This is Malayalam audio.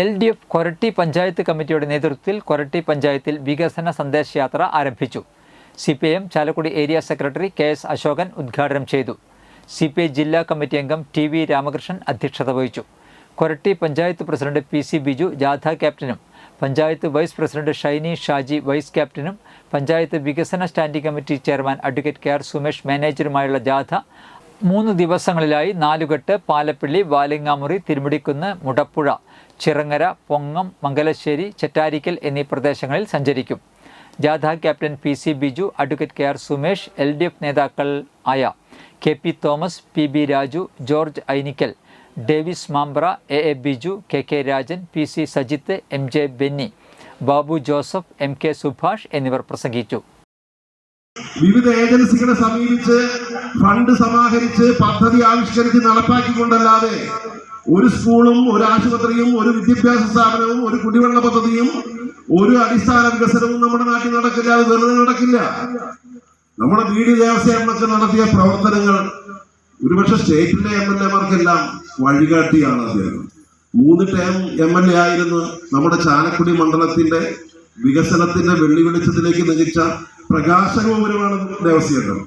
L D F Koratty panchayat കമ്മിറ്റിയുടെ നേതൃത്വത്തിൽ കൊരട്ടി പഞ്ചായത്തിൽ വികസന സന്ദേശയാത്ര ആരംഭിച്ചു. C P M Chalakudy area secretary K S Ashokan ഉദ്ഘാടനം ചെയ്തു. സി പി ഐ ജില്ലാ കമ്മിറ്റി അംഗം ടി വി രാമകൃഷ്ണൻ അധ്യക്ഷത വഹിച്ചു. Koratty panchayat president P C Biju ജാഥ ക്യാപ്റ്റനും panchayat vice president Shiny Shaji vice ക്യാപ്റ്റനും പഞ്ചായത്ത് വികസന standing committee chairman advocate K R Sumesh മാനേജറുമായുള്ള ജാഥ മൂന്ന് ദിവസങ്ങളിലായി നാലുകെട്ട് പാലപ്പിള്ളി വാലിങ്ങാമുറി തിരുമുടിക്കുന്ന് മുടപ്പുഴ ചിറങ്ങര പൊങ്ങം മംഗലശ്ശേരി ചെറ്റാരിക്കൽ എന്നീ പ്രദേശങ്ങളിൽ സഞ്ചരിക്കും. ജാഥ captain P C Biju advocate K R Sumesh L D F നേതാക്കൾ ആയ K P Thomas P B Raju George Ainikkal Davis Mampra A A Biju K K Rajan P C Sajith M J Benny Babu Joseph M K Subhash എന്നിവർ പ്രസംഗിച്ചു. വിവിധ ഏജൻസികളെ സമീപിച്ച് ഫണ്ട് സമാഹരിച്ച് പദ്ധതി ആവിഷ്കരിച്ച് നടപ്പാക്കിക്കൊണ്ടല്ലാതെ ഒരു സ്കൂളും ഒരു ആശുപത്രിയും ഒരു വിദ്യാഭ്യാസ സ്ഥാപനവും ഒരു കുടിവെള്ള പദ്ധതിയും ഒരു അടിസ്ഥാന വികസനവും നമ്മുടെ നാട്ടിൽ നടക്കില്ല അത് വെറുതെ നടക്കില്ല. നമ്മുടെ വീട് ദേവസ്വമൊക്കെ നടത്തിയ പ്രവർത്തനങ്ങൾ ഒരുപക്ഷെ സ്റ്റേറ്റിലെ എം എൽ എമാർക്കെല്ലാം വഴികാട്ടിയാണ് അദ്ദേഹം. മൂന്ന് ടൈം എം എൽ എ ആയിരുന്നു നമ്മുടെ ചാലക്കുടി മണ്ഡലത്തിന്റെ വികസനത്തിന്റെ വെള്ളി വെളിച്ചത്തിലേക്ക് നയിച്ച പ്രകാശകപൂരമാണ് ദേവസ്വം